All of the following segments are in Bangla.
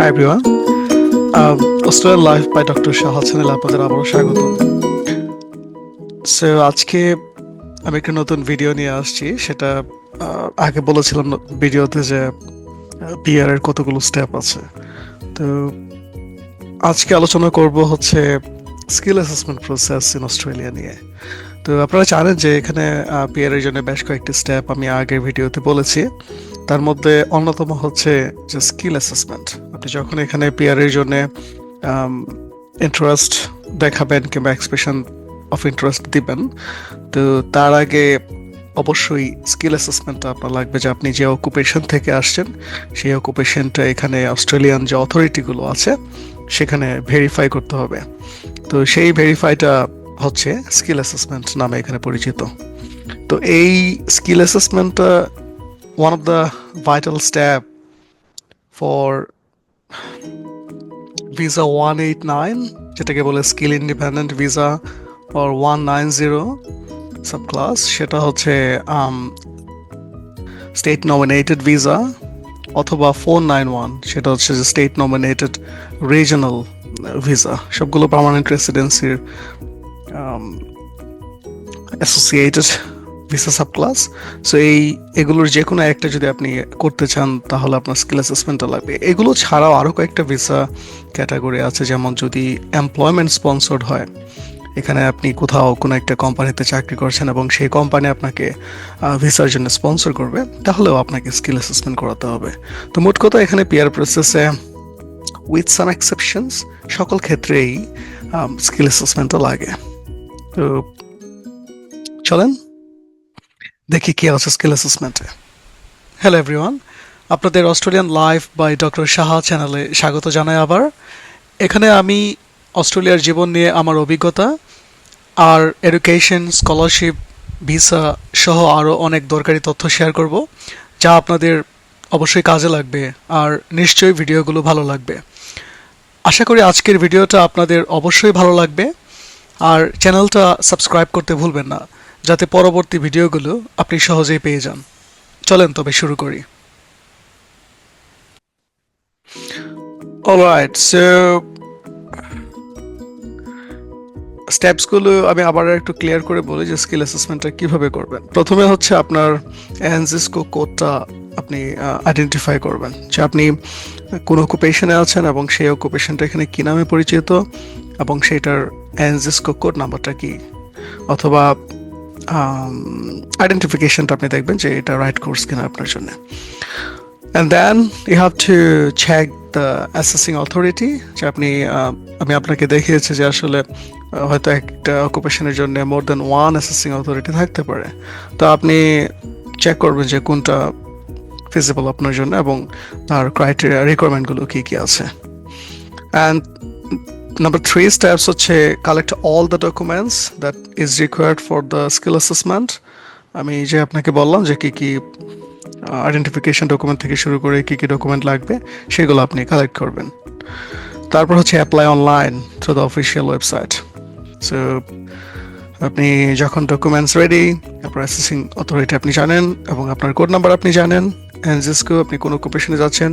Hi everyone Australian life by doctor Shah চ্যানেলে আপনাদের আবারও স্বাগত। সো আজকে আমি একটা নতুন ভিডিও নিয়ে আসছি। সেটা আগে বলেছিলাম ভিডিওতে যে পিআর এর কতগুলো স্টেপ আছে। তো, আজকে আলোচনা করব হচ্ছে skill assessment process in Australia নিয়ে। তো, আপনারা জানেন যে এখানে পিআর এর জন্য বেশ কয়েকটি স্টেপ আমি আগের ভিডিওতে বলেছি। তার মধ্যে অন্যতম হচ্ছে যে স্কিল অ্যাসেসমেন্ট আপনি যখন এখানে পিআর এর জন্য ইন্টারেস্ট দেখাবেন কিংবা এক্সপ্রেশন অফ ইন্টারেস্ট দিবেন, তো তার আগে অবশ্যই স্কিল অ্যাসেসমেন্টটা আপনার লাগবে যে আপনি যে অকুপেশন থেকে আসছেন, সেই অকুপেশনটা এখানে অস্ট্রেলিয়ান যে অথরিটিগুলো আছে, সেখানে ভেরিফাই করতে হবে। তো সেই ভেরিফাইটা হচ্ছে স্কিল অ্যাসেসমেন্ট নামে এখানে পরিচিত। তো এই স্কিল অ্যাসেসমেন্টটা one of the vital step for visa 189 যেটাকে বলে skill independent visa or 190 subclass সেটা হচ্ছে স্টেট নমিনেটেড ভিসা অথবা ফোর নাইন ওয়ান সেটা হচ্ছে যে স্টেট নমিনেটেড রিজনাল ভিসা সবগুলো পার্মানেন্ট রেসিডেন্সির associated visa sub class so এই এগুলোর যে কোনো একটা যদি আপনি করতে চান, তাহলে আপনার স্কিল অ্যাসেসমেন্টটা লাগবে। এগুলো ছাড়াও আরও কয়েকটা ভিসা ক্যাটাগরি আছে, যেমন যদি এমপ্লয়মেন্ট স্পন্সর্ড হয়, এখানে আপনি কোথাও কোনো একটা কোম্পানিতে চাকরি করছেন এবং সেই কোম্পানি আপনাকে ভিসার জন্য স্পন্সর করবে, তাহলেও আপনাকে স্কিল অ্যাসেসমেন্ট করাতে হবে। তো মোট কথা, এখানে পিয়ার প্রসেসে উইথ সাম এক্সেপশনস সকল ক্ষেত্রেই স্কিল অ্যাসেসমেন্টটা লাগে। তো চলেন দেখি কি আছে স্কিল অ্যাসেসমেন্টে হ্যালো এভরিওয়ান আপনাদের Australian life by doctor Saha চ্যানেলে স্বাগত জানাই আবার। এখানে আমি অস্ট্রেলিয়ার জীবন নিয়ে আমার অভিজ্ঞতা আর এডুকেশন স্কলারশিপ ভিসা সহ আরও অনেক দরকারি তথ্য শেয়ার করব, যা আপনাদের অবশ্যই কাজে লাগবে আর নিশ্চয়ই ভিডিওগুলো ভালো লাগবে। আশা করি আজকের ভিডিওটা আপনাদের অবশ্যই ভালো লাগবে আর চ্যানেলটা সাবস্ক্রাইব করতে ভুলবেন না। যাতে পরবর্তী ভিডিওগুলো আপনি সহজেই পেয়ে যান। চলেন তবে শুরু করি। অলরাইট সো স্টেপসগুলো আমি আবার একটু ক্লিয়ার করে বলি যে স্কিল অ্যাসেসমেন্টটা কীভাবে করবেন। প্রথমে হচ্ছে আপনার এনজিসকো কোডটা আপনি আইডেন্টিফাই করবেন যে আপনি কোন অকুপেশনে আছেন এবং সেই অকুপেশনটা এখানে কী নামে পরিচিত এবং সেটার এনজিসকো কোড নাম্বারটা কি? অথবা আইডেন্টিফিকেশনটা আপনি দেখবেন যে এটা রাইট কোর্স কিনা আপনার জন্য। And then you have to check the assessing authority যে আপনি আমি আপনাকে দেখিয়েছি যে আসলে হয়তো একটা অকুপেশনের জন্য more than one assessing authority থাকতে পারে। তো আপনি চেক করবেন যে কোনটা ফিজিবল আপনার জন্য এবং তার ক্রাইটেরিয়া রিকোয়ারমেন্টগুলো কী কী আছে। অ্যান্ড নাম্বার থ্রি স্টেপস হচ্ছে collect all the documents that is required for the skill assessment আমি যে আপনাকে বললাম যে কী কী আইডেন্টিফিকেশন ডকুমেন্ট থেকে শুরু করে কী কী ডকুমেন্ট লাগবে, সেগুলো আপনি কালেক্ট করবেন। তারপর হচ্ছে apply online through the official website so আপনি যখন ডকুমেন্টস রেডি আপনার অ্যাসেসিং অথরিটি আপনি জানেন এবং আপনার কোড নাম্বার আপনি জানেন এনজিএসকেও আপনি কোনো অকুপেশনে যাচ্ছেন,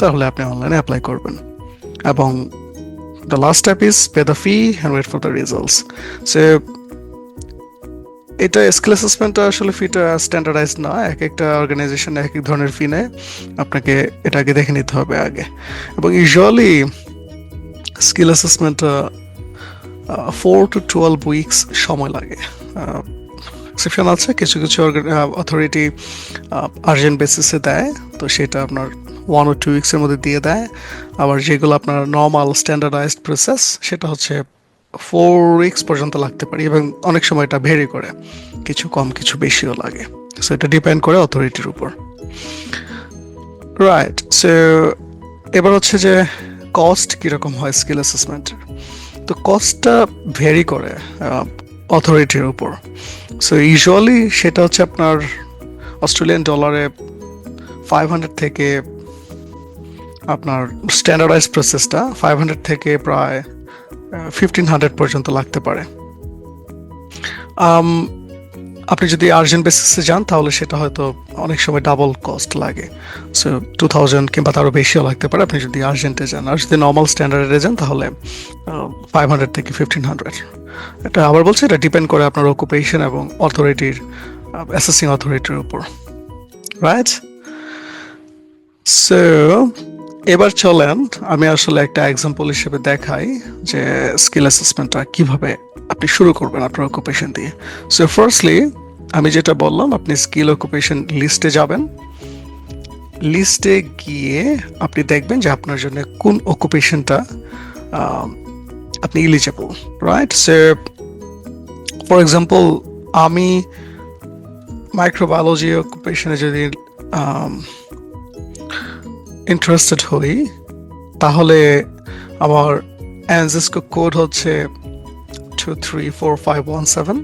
তাহলে আপনি অনলাইনে অ্যাপ্লাই করবেন। এবং the last step is pay the fee and wait for the results say এটা স্কিল অ্যাসেসমেন্টটা আসলে ফিটা স্ট্যান্ডার্ডাইজ না, এক একটা অর্গানাইজেশন এক এক ধরনের ফি নেয়। আপনাকে এটা আগে দেখে নিতে হবে আগে। এবং ইউজুয়ালি স্কিল অ্যাসেসমেন্টটা ফোর টু টুয়েলভ উইকস সময় লাগে। এক্সেপশন আছে, কিছু কিছু অথরিটি আর্জেন্ট বেসিসে দেয়। তো সেটা আপনার ওয়ান ও টু উইক্সের মধ্যে দিয়ে দেয়। আবার যেগুলো আপনার নর্মাল স্ট্যান্ডার্ডাইজড প্রসেস সেটা হচ্ছে ফোর উইকস পর্যন্ত লাগতে পারে এবং অনেক সময় এটা ভেরি করে। কিছু কম, কিছু বেশিও লাগে। সো এটা ডিপেন্ড করে অথরিটির উপর। রাইট সো এবার হচ্ছে যে কস্ট কীরকম হয় স্কিল অ্যাসেসমেন্টের তো কস্টটা ভেরি করে অথরিটির উপর। সো ইউজুয়ালি সেটা হচ্ছে আপনার অস্ট্রেলিয়ান ডলারে ফাইভ হান্ড্রেড থেকে আপনার স্ট্যান্ডার্ডাইজ প্রসেসটা ফাইভ হান্ড্রেড থেকে প্রায় ফিফটিন হান্ড্রেড পর্যন্ত লাগতে পারে। আপনি যদি আর্জেন্ট বেসিসে যান, তাহলে সেটা হয়তো অনেক সময় ডাবল কস্ট লাগে। সো টু থাউজেন্ড কিংবা তারও বেশিও লাগতে পারে। আপনি যদি আর্জেন্টে যান, আর যদি নর্মাল স্ট্যান্ডার্ডে যান, তাহলে ফাইভ হান্ড্রেড থেকে ফিফটিন হান্ড্রেড এটা আবার বলছি, এটা ডিপেন্ড করে আপনার অকুপেশন এবং অথরিটির অ্যাসেসিং অথরিটির উপর। রাইট সো এবার চলেন, আমি আসলে একটা এক্সাম্পল হিসেবে দেখাই যে স্কিল অ্যাসেসমেন্টটা কীভাবে আপনি শুরু করবেন আপনার অকুপেশন দিয়ে। সো ফার্স্টলি আমি যেটা বললাম, আপনি স্কিল অকুপেশন লিস্টে যাবেন। লিস্টে গিয়ে আপনি দেখবেন যে আপনার জন্য কোন অকুপেশনটা আপনি eligible right say for example আমি মাইক্রোবায়োলজি অকুপেশনে যদি ইন্টারেস্টেড হই, তাহলে আমার অ্যানজেস্কো কোড হচ্ছে two three four five one seven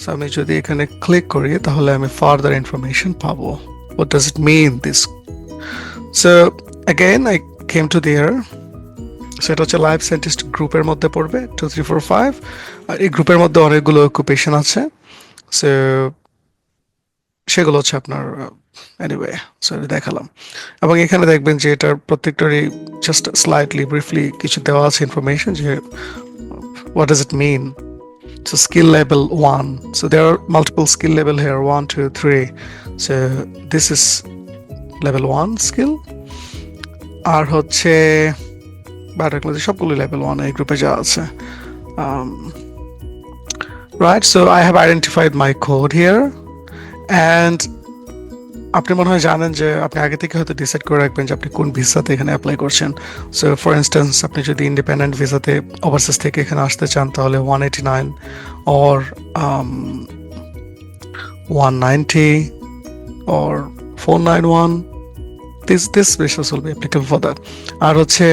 so আমি যদি এখানে ক্লিক করি, তাহলে আমি ফার্দার ইনফরমেশন পাবো। What does it mean this so again I came to there সেটা হচ্ছে লাইফ সায়েন্টিস্ট গ্রুপের মধ্যে পড়বে টু থ্রি ফোর ফাইভ আর এই গ্রুপের মধ্যে অনেকগুলো অকুপেশন আছে। সো সেগুলো হচ্ছে আপনার এনিওয়ে সরি দেখালাম এবং এখানে দেখবেন যে এটার প্রত্যেকটারই জাস্ট স্লাইটলি ব্রিফলি কিছু দেওয়া আছে ইনফরমেশন যে what does it mean so skill level one so there are multiple skill level here one two three so this is level one skill আর হচ্ছে বায়োটেকনোলজি সবগুলো লেভেল ওয়ান এই গ্রুপে যা আছে Um, right so i have identified my code and আপনি মনে হয় জানেন যে আপনি আগে থেকে হয়তো ডিসাইড করে রাখবেন যে আপনি কোন ভিসাতে এখানে অ্যাপ্লাই করছেন। সো ফর ইনস্ট্যান্স আপনি যদি ইন্ডিপেন্ডেন্ট ভিসাতে ওভারসিজ থেকে এখানে আসতে চান, তাহলে one eighty nine or one ninety or four nine one this this visas will be applicable for that আর হচ্ছে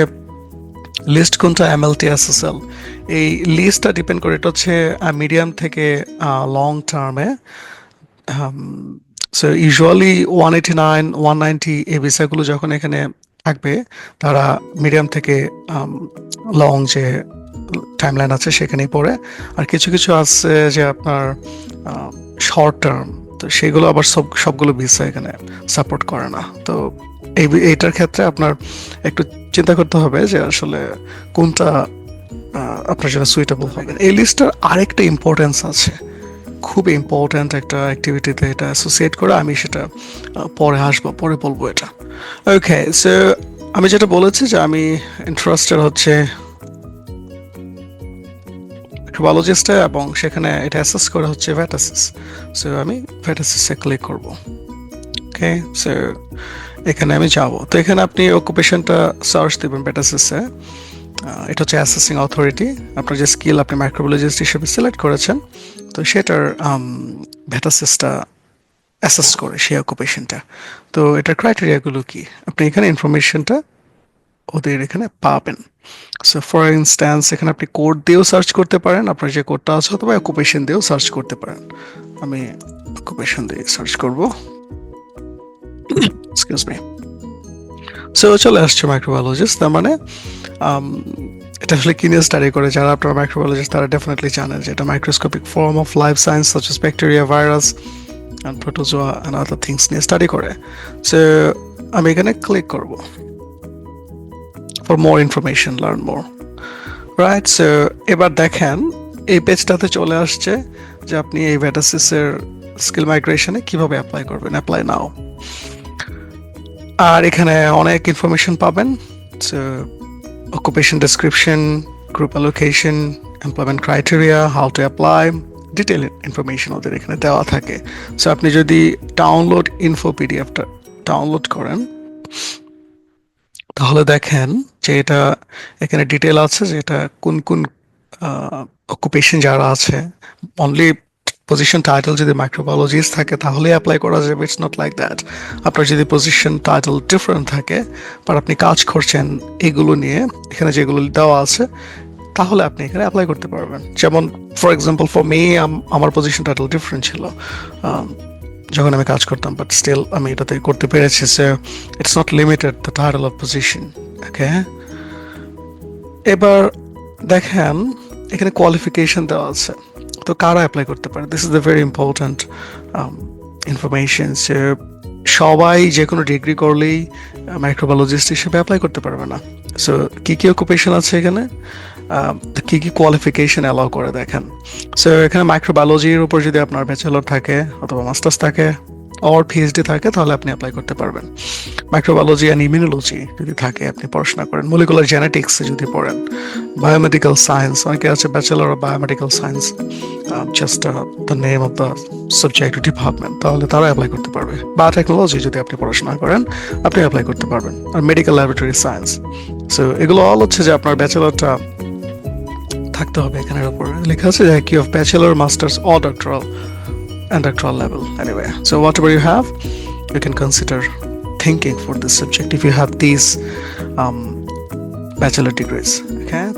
লিস্ট কোনটা এমএলটি এসএসএল এই লিস্টটা ডিপেন্ড করে, এটা হচ্ছে মিডিয়াম থেকে লং টার্মে one eighty nine one ninety এই ভিসাগুলো যখন এখানে থাকবে, তারা মিডিয়াম থেকে লং যে টাইমলাইন আছে সেখানেই পড়ে। আর কিছু কিছু আছে যে আপনার শর্ট টার্ম তো সেগুলো আবার সব, সবগুলো ভিসা এখানে সাপোর্ট করে না। তো এই, এইটার ক্ষেত্রে আপনার একটু চিন্তা করতে হবে যে আসলে কোনটা আপনার জন্য সুইটেবল হবে। এই লিস্টটার আরেকটা ইম্পর্টেন্স আছে। খুব ইম্পর্ট্যান্ট একটা অ্যাক্টিভিটিতে এটা অ্যাসোসিয়েট করে আমি সেটা পরে আসব, পরে বলব এটা। ওকে সো আমি যেটা বলেছি যে আমি ইন্টারেস্টেড হচ্ছে বায়োলজিস্টে এবং সেখানে এটা অ্যাসেস করে হচ্ছে ভ্যাটাসিস সো আমি ভ্যাটাসিসে ক্লিক করব। ওকে সো এখানে আমি যাব। তো এখানে আপনি অকুপেশনটা সার্চ দেবেন ভ্যাটাসিসে এটা হচ্ছে অ্যাসেসিং অথরিটি আপনার যে স্কিল আপনি মাইক্রোবায়োলজিস্ট হিসেবে সিলেক্ট করেছেন, তো সেটার ভ্যাটাসিসটা অ্যাসেস করে সেই অকুপেশনটা তো এটার ক্রাইটেরিয়াগুলো কি? আপনি এখানে ইনফরমেশনটা ওদের এখানে পাবেন। সো ফর ইনস্ট্যান্স এখানে আপনি কোড দিয়েও সার্চ করতে পারেন, আপনার যে কোডটা আছে অথবা অকুপেশন দিয়েও সার্চ করতে পারেন। আমি অকুপেশন দিয়ে সার্চ করব। এক্সকিউজ মি সো চলে আসছে মাইক্রোবায়োলজিস্ট তার মানে um, এটা আসলে কি নিয়ে স্টাডি করে যারা আপনারা মাইক্রোবায়োলজিস্ট তারা ডেফিনেটলি জানেন যে এটা microscopic form of life science such as bacteria virus and protozoa and other things নিয়ে স্টাডি করে। সো আমি এখানে ক্লিক করব। For more information learn more right so এবার দেখেন এই পেজটাতে চলে আসছে যে আপনি এই ভ্যাটাসিসের স্কিল মাইগ্রেশনে কীভাবে অ্যাপ্লাই করবেন। অ্যাপ্লাই নাও আর এখানে অনেক ইনফরমেশন পাবেন। So occupation group allocation, employment criteria, how to apply, detail information ওদের এখানে দেওয়া থাকে। সো আপনি যদি ডাউনলোড ইনফো পিডিএফটা ডাউনলোড করেন তাহলে দেখেন যে এটা এখানে ডিটেল আছে যে এটা কোন কোন অকুপেশন যারা আছে অনলি পজিশন টাইটেল যদি মাইক্রোবায়োলজিস্ট থাকে তাহলে অ্যাপ্লাই করা যাবে ইটস নট লাইক দ্যাট আপনার যদি পজিশন টাইটেল ডিফারেন্ট থাকে বাট আপনি কাজ করছেন এগুলো নিয়ে, এখানে যেগুলো দেওয়া আছে, তাহলে আপনি এখানে অ্যাপ্লাই করতে পারবেন। যেমন ফর এক্সাম্পল ফর মি আমার পজিশন টাইটেল ডিফারেন্ট ছিল। যখন আমি কাজ করতাম বাট স্টিল আমি এটাতে করতে পেরেছি say it's not limited the title of position okay এবার দেখেন, এখানে কোয়ালিফিকেশন দেওয়া আছে। তো কারা অ্যাপ্লাই করতে পারে? This is the very important information সবাই যে কোনো ডিগ্রি করলেই মাইক্রোবায়োলজিস্ট হিসেবে অ্যাপ্লাই করতে পারবে না। সো কী কী অকুপেশন আছে এখানে? কী কী কোয়ালিফিকেশন অ্যালাউ করে দেখেন। সো এখানে মাইক্রোবায়োলজির উপর যদি আপনার ব্যাচেলর থাকে অথবা মাস্টার্স থাকে অর পিএইচডি থাকে, তাহলে আপনি অ্যাপ্লাই করতে পারবেন। মাইক্রোবায়োলজি অ্যান্ড ইমিউনোলজি যদি থাকে, আপনি পড়াশোনা করেন। মলিকুলার জেনেটিক্স যদি পড়েন। বায়োমেডিক্যাল সায়েন্স অনেকে আছে bachelor of biomedical science just the name of the subject department তাহলে তারা অ্যাপ্লাই করতে পারবে। বা টেকনোলজি যদি আপনি পড়াশোনা করেন, আপনি অ্যাপ্লাই করতে পারবেন। আর মেডিকেল ল্যাবরেটরি সায়েন্স সো এগুলো অল হচ্ছে যে আপনার ব্যাচেলরটা থাকতে হবে এখানের উপর। লেখা আছে যে কি of bachelor masters or doctoral underground level. Anyway so whatever you have you can consider thinking for this subject if you have these um, bachelor degrees. Okay